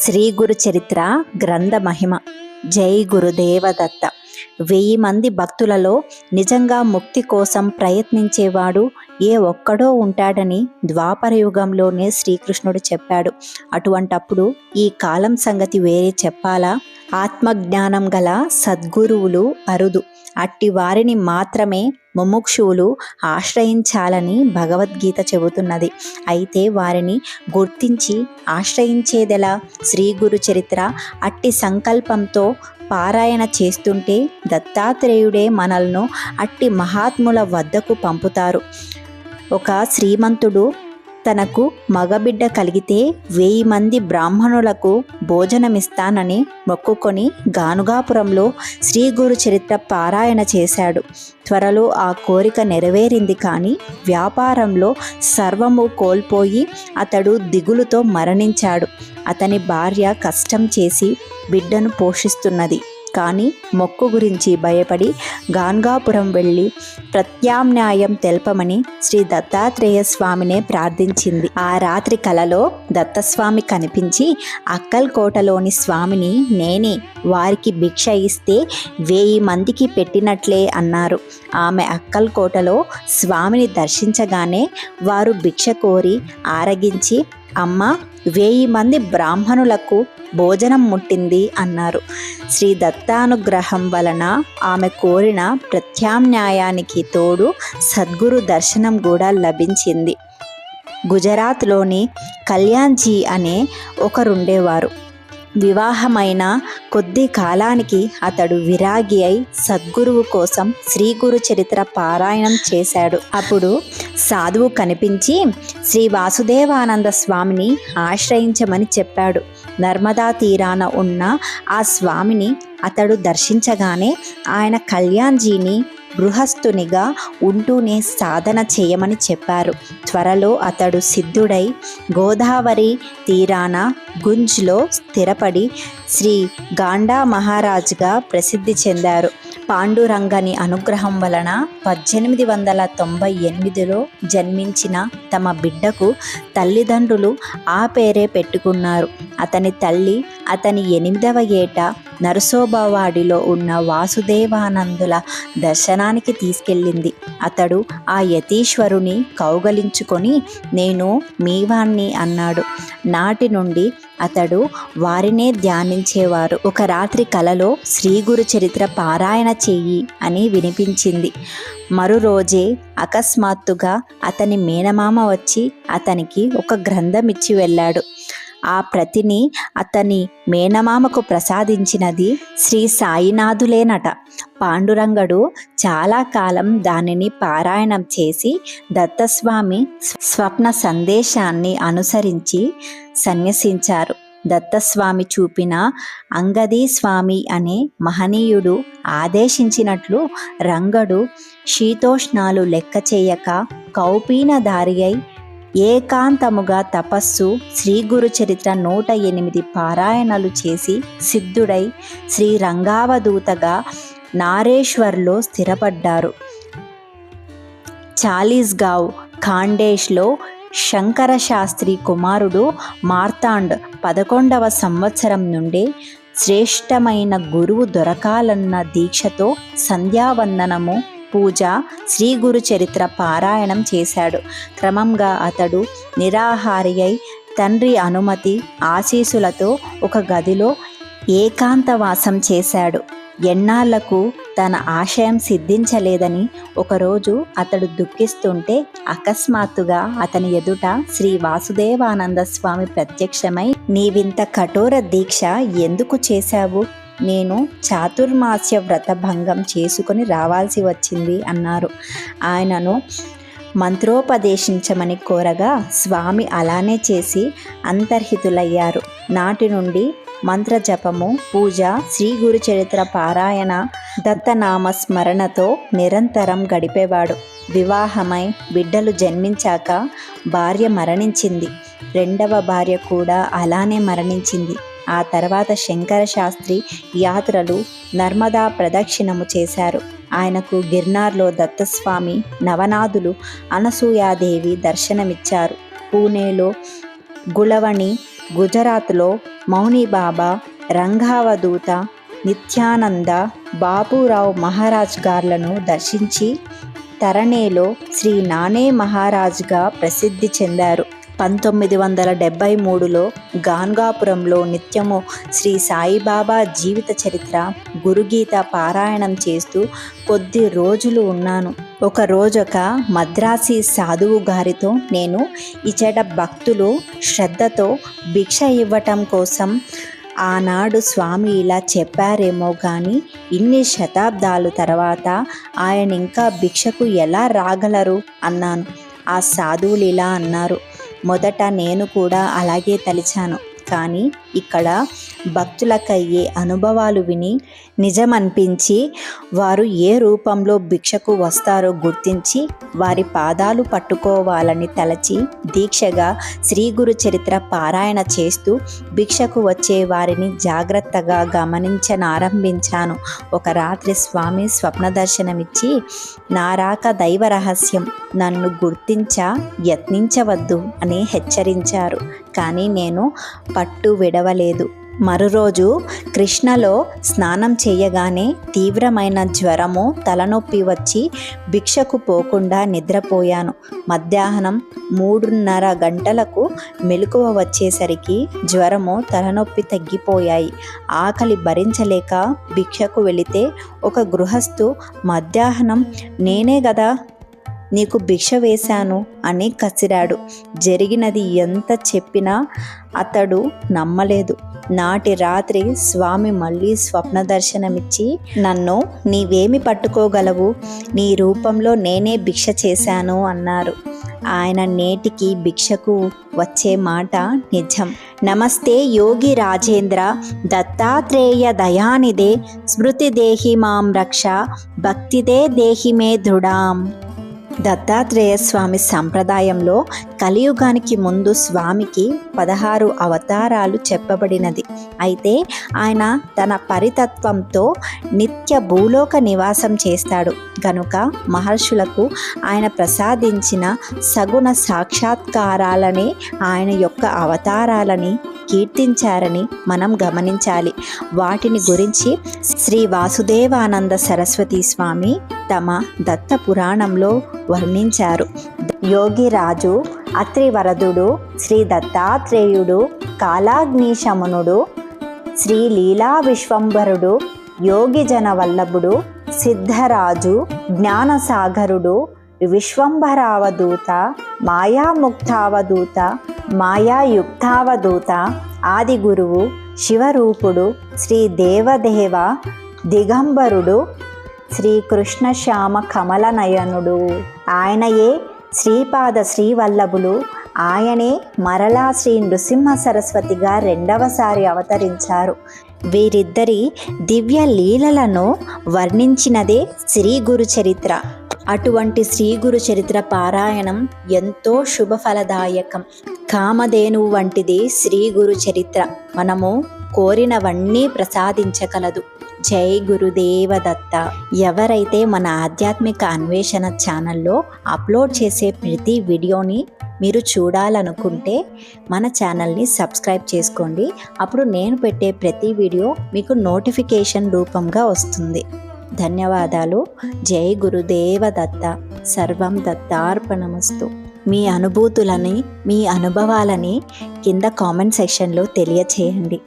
శ్రీ గురు చరిత్ర గ్రంథ మహిమ. జై గురుదేవదత్త. వెయ్యి మంది భక్తులలో నిజంగా ముక్తి కోసం ప్రయత్నించేవాడు ఏ ఒక్కడో ఉంటాడని ద్వాపర యుగంలోనే శ్రీకృష్ణుడు చెప్పాడు. అటువంటప్పుడు ఈ కాలం సంగతి వేరే చెప్పాలా? ఆత్మజ్ఞానం గల సద్గురువులు అరుదు. అట్టి వారిని మాత్రమే ముముక్షువులు ఆశ్రయించాలని భగవద్గీత చెబుతున్నది. అయితే వారిని గుర్తించి ఆశ్రయించేదెలా? శ్రీ గురు చరిత్ర అట్టి సంకల్పంతో పారాయణ చేస్తుంటే దత్తాత్రేయుడే మనల్ని అట్టి మహాత్ముల వద్దకు పంపుతారు. ఒక శ్రీమంతుడు తనకు మగబిడ్డ కలిగితే వెయ్యి మంది బ్రాహ్మణులకు భోజనమిస్తానని మొక్కుకొని గానుగాపురంలో శ్రీ గురు చరిత్ర పారాయణ చేశాడు. త్వరలో ఆ కోరిక నెరవేరింది కానీ వ్యాపారంలో సర్వము కోల్పోయి అతడు దిగులుతో మరణించాడు. అతని భార్య కష్టం చేసి బిడ్డను పోషిస్తున్నది. కానీ మొక్కు గురించి భయపడి గాన్గాపురం వెళ్ళి ప్రత్యామ్నాయం తెలపమని శ్రీ దత్తాత్రేయ స్వామినే ప్రార్థించింది. ఆ రాత్రి కలలో దత్తస్వామి కనిపించి అక్కల్ కోటలోని స్వామిని నేనే వారికి భిక్ష ఇస్తే వెయ్యి మందికి పెట్టినట్లే అన్నారు. ఆమె అక్కల్ కోటలో స్వామిని దర్శించగానే వారు భిక్ష కోరి ఆరగించి అమ్మ వెయ్యి మంది బ్రాహ్మణులకు భోజనం ముట్టింది అన్నారు. శ్రీ దత్తానుగ్రహం వలన ఆమె కోరిన ప్రత్యామ్నాయానికి తోడు సద్గురు దర్శనం కూడా లభించింది. గుజరాత్లోని కళ్యాణ్జీ అనే ఒకరుండేవారు. వివాహమైన కొద్ది కాలానికి అతడు విరాగి అయి సద్గురువు కోసం శ్రీ గురు చరిత్ర పారాయణం చేశాడు. అప్పుడు సాధువు కనిపించి శ్రీ వాసుదేవానంద స్వామిని ఆశ్రయించమని చెప్పాడు. నర్మదా తీరాన ఉన్న ఆ స్వామిని అతడు దర్శించగానే ఆయన కళ్యాణ్జీని గృహస్థునిగా ఉంటూనే సాధన చేయమని చెప్పారు. త్వరలో అతడు సిద్ధుడై గోదావరి తీరాన గుంజ్లో స్థిరపడి శ్రీ గాండా మహారాజ్గా ప్రసిద్ధి చెందారు. పాండురంగని అనుగ్రహం వలన పద్దెనిమిది వందల తొంభై ఎనిమిదిలో జన్మించిన తమ బిడ్డకు తల్లిదండ్రులు ఆ పేరే పెట్టుకున్నారు. అతని తల్లి అతని ఎనిమిదవ ఏట నరసోబావాడిలో ఉన్న వాసుదేవానందుల దర్శనానికి తీసుకెళ్ళింది. అతడు ఆ యతీశ్వరుని కౌగలించుకొని నేను మీవాణ్ణి అన్నాడు. నాటి నుండి అతడు వారినే ధ్యానించేవారు. ఒక రాత్రి కలలో శ్రీ గురు చరిత్ర పారాయణ చెయ్యి అని వినిపించింది. మరో రోజే అకస్మాత్తుగా అతని మేనమామ వచ్చి అతనికి ఒక గ్రంథం ఇచ్చి వెళ్ళాడు. ఆ ప్రతిని అతని మేనమామకు ప్రసాదించినది శ్రీ సాయినాథులేనట. పాండురంగడు చాలా కాలం దానిని పారాయణం చేసి దత్తస్వామి స్వప్న సందేశాన్ని అనుసరించి సన్యసించారు. దత్తస్వామి చూపిన అంగదీ స్వామి అనే మహనీయుడు ఆదేశించినట్లు రంగడు శీతోష్ణాలు లెక్క చేయక కౌపీనధారి అయి ఏకాంతముగా తపస్సు శ్రీ గురు చరిత్ర నూట ఎనిమిది పారాయణలు చేసి సిద్ధుడై శ్రీ రంగావదూతగా నారేశ్వర్లో స్థిరపడ్డారు. చాలీస్గావ్ ఖాండేష్లో శంకర శాస్త్రి కుమారుడు మార్తాండ్ పదకొండవ సంవత్సరం నుండే శ్రేష్టమైన గురువు దొరకాలన్న దీక్షతో సంధ్యావందనము పూజ శ్రీ గురు చరిత్ర పారాయణం చేశాడు. క్రమంగా అతడు నిరాహారి అయి తండ్రి అనుమతి ఆశీసులతో ఒక గదిలో ఏకాంతవాసం చేశాడు. ఎన్నాళ్ళకు తన ఆశయం సిద్ధించలేదని ఒకరోజు అతడు దుఃఖిస్తుంటే అకస్మాత్తుగా అతని ఎదుట శ్రీ వాసుదేవానంద స్వామి ప్రత్యక్షమై నీవింత కఠోర దీక్ష ఎందుకు చేశావు? నేను చాతుర్మాస్య వ్రత భంగం చేసుకుని రావాల్సి వచ్చింది అన్నారు. ఆయనను మంత్రోపదేశించమని కోరగా స్వామి అలానే చేసి అంతర్హితులయ్యారు. నాటి నుండి మంత్ర జపము పూజ శ్రీ గురు చరిత్ర పారాయణ దత్తనామ స్మరణతో నిరంతరం గడిపేవాడు. వివాహమై బిడ్డలు జన్మించాక భార్య మరణించింది. రెండవ భార్య కూడా అలానే మరణించింది. ఆ తర్వాత శంకర శాస్త్రి యాత్రలు నర్మదా ప్రదక్షిణము చేశారు. ఆయనకు గిర్నార్లో దత్తస్వామి నవనాథులు అనసూయాదేవి దర్శనమిచ్చారు. పూణేలో గుళవణి గుజరాత్లో మౌనిబాబా రంగావధూత నిత్యానంద బాబురావు మహారాజ్ గార్లను దర్శించి తరణేలో శ్రీ నానే మహారాజ్గా ప్రసిద్ధి చెందారు. పంతొమ్మిది వందల డెబ్భై మూడులో గాన్గాపురంలో నిత్యము శ్రీ సాయిబాబా జీవిత చరిత్ర గురుగీత పారాయణం చేస్తూ కొద్ది రోజులు ఉన్నాను. ఒక రోజొక మద్రాసి సాధువు గారితో నేను ఇచ్చట భక్తులు శ్రద్ధతో భిక్ష ఇవ్వటం కోసం ఆనాడు స్వామి ఇలా చెప్పారేమో కానీ ఇన్ని శతాబ్దాలు తర్వాత ఆయన ఇంకా భిక్షకు ఎలా రాగలరు? అన్నాను. ఆ సాధువులు ఇలా అన్నారు. మొదట నేను కూడా అలాగే తలిచాను. కానీ ఇక్కడ భక్తులకయ్యే అనుభవాలు విని నిజమనిపించి వారు ఏ రూపంలో భిక్షకు వస్తారో గుర్తించి వారి పాదాలు పట్టుకోవాలని తలచి దీక్షగా శ్రీ గురు చరిత్ర పారాయణ చేస్తూ భిక్షకు వచ్చే వారిని జాగ్రత్తగా గమనించనారంభించాను. ఒక రాత్రి స్వామి స్వప్న దర్శనమిచ్చి నారాక దైవ రహస్యం నన్ను గుర్తించ యత్నించవద్దు అని హెచ్చరించారు. కానీ నేను పట్టు విడవలేదు. మరురోజు కృష్ణలో స్నానం చేయగానే తీవ్రమైన జ్వరము తలనొప్పి వచ్చి భిక్షకు పోకుండా నిద్రపోయాను. మధ్యాహ్నం మూడున్నర గంటలకు మెలకువ వచ్చేసరికి జ్వరము తలనొప్పి తగ్గిపోయాయి. ఆకలి భరించలేక భిక్షకు వెళితే ఒక గృహస్థు మధ్యాహ్నం నేనే కదా నీకు భిక్ష వేశాను అని కసిరాడు. జరిగినది ఎంత చెప్పినా అతడు నమ్మలేదు. నాటి రాత్రి స్వామి మళ్ళీ స్వప్న దర్శనమిచ్చి నన్ను నీవేమి పట్టుకోగలవు? నీ రూపంలో నేనే భిక్ష చేశాను అన్నారు. ఆయన నేటికి భిక్షకు వచ్చే మాట నిజం. నమస్తే యోగి రాజేంద్ర. దత్తాత్రేయ దయానిదే. స్మృతి దేహి మాం రక్ష. భక్తిదే దేహి మే దృఢాం. దత్తాత్రేయ స్వామి సంప్రదాయంలో కలియుగానికి ముందు స్వామికి పదహారు అవతారాలు చెప్పబడినది. అయితే ఆయన తన పరితత్వంతో నిత్య భూలోక నివాసం చేస్తాడు. కనుక మహర్షులకు ఆయన ప్రసాదించిన సగుణ సాక్షాత్కారాలనే ఆయన యొక్క అవతారాలని కీర్తించారని మనం గమనించాలి. వాటిని గురించి శ్రీ వాసుదేవానంద సరస్వతి స్వామి తమ దత్త పురాణంలో వర్ణించారు. యోగిరాజు అత్రివరదుడు శ్రీ దత్తాత్రేయుడు కాలాగ్నిశమనుడు శ్రీ లీలా విశ్వంభరుడు యోగిజన వల్లభుడు సిద్ధరాజు జ్ఞానసాగరుడు విశ్వంభరావధూత మాయాముక్తావధూత మాయాయుక్తావధూత ఆది గురువు శివరూపుడు శ్రీ దేవదేవ దిగంబరుడు శ్రీకృష్ణ శ్యామ కమలనయనుడు ఆయనయే శ్రీపాద శ్రీవల్లభులు ఆయనే మరలా శ్రీ నృసింహ సరస్వతిగా రెండవసారి అవతరించారు. వీరిద్దరి దివ్య లీలలను వర్ణించినదే శ్రీ గురు చరిత్ర అటువంటి శ్రీ గురు చరిత్ర పారాయణం ఎంతో శుభఫలదాయకం. కామధేనువు వంటిది శ్రీ గురు చరిత్ర మనము కోరినవన్నీ ప్రసాదించగలదు. జై గురుదేవ దత్త ఎవరైతే మన ఆధ్యాత్మిక అన్వేషణ ఛానల్లో అప్లోడ్ చేసే ప్రతి వీడియోని మీరు చూడాలనుకుంటే మన ఛానల్ని సబ్స్క్రైబ్ చేసుకోండి. అప్పుడు నేను పెట్టే ప్రతి వీడియో మీకు నోటిఫికేషన్ రూపంగా వస్తుంది. ధన్యవాదాలు. జై గురుదేవ దత్త సర్వం దత్తార్పణమస్తు. మీ అనుభూతులని మీ అనుభవాలని కింద కామెంట్ సెక్షన్లో తెలియచేయండి.